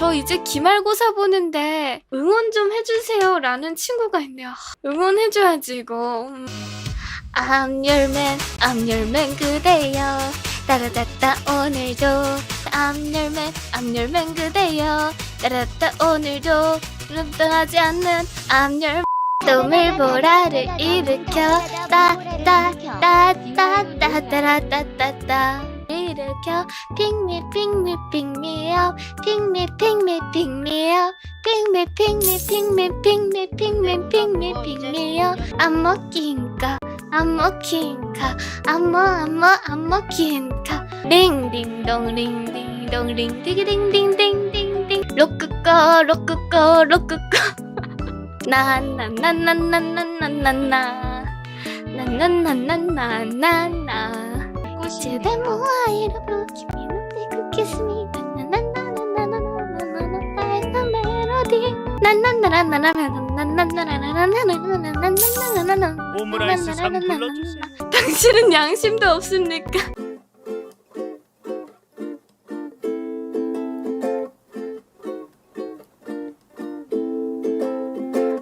저 이제 기말고사 보는데 응원 좀 해주세요 라는 친구가 있네요. 응원해줘야지 이거. 음. I'm your man, I'm your man 그대여. 따라따따 오늘도 I'm your man, I'm your man 그대여. 따라따 오늘도 름땅하지 않는 I'm your 똥을 보라를 일으켜. 따따따따따따따따따. 일으켜 Pick me, pick me, pick me up Pick me, pick me, pick me up Pick me, pick me, pick me, pick me, pick me, pick me, pick me up I'm a kinka, I'm a kinka I'm a, I'm a, I'm a kinka Ring, ding, dong, ring, ding, dong, ring Ding, ding, ding, ding, ding, ding 로크꺼, 로크꺼, 로크꺼 나나나나나나나나나 나나나나나나나 집에 모아이로 기분이 그겠습니다. 오므라이스 3 불러주세요 당신은 양심도 없습니까?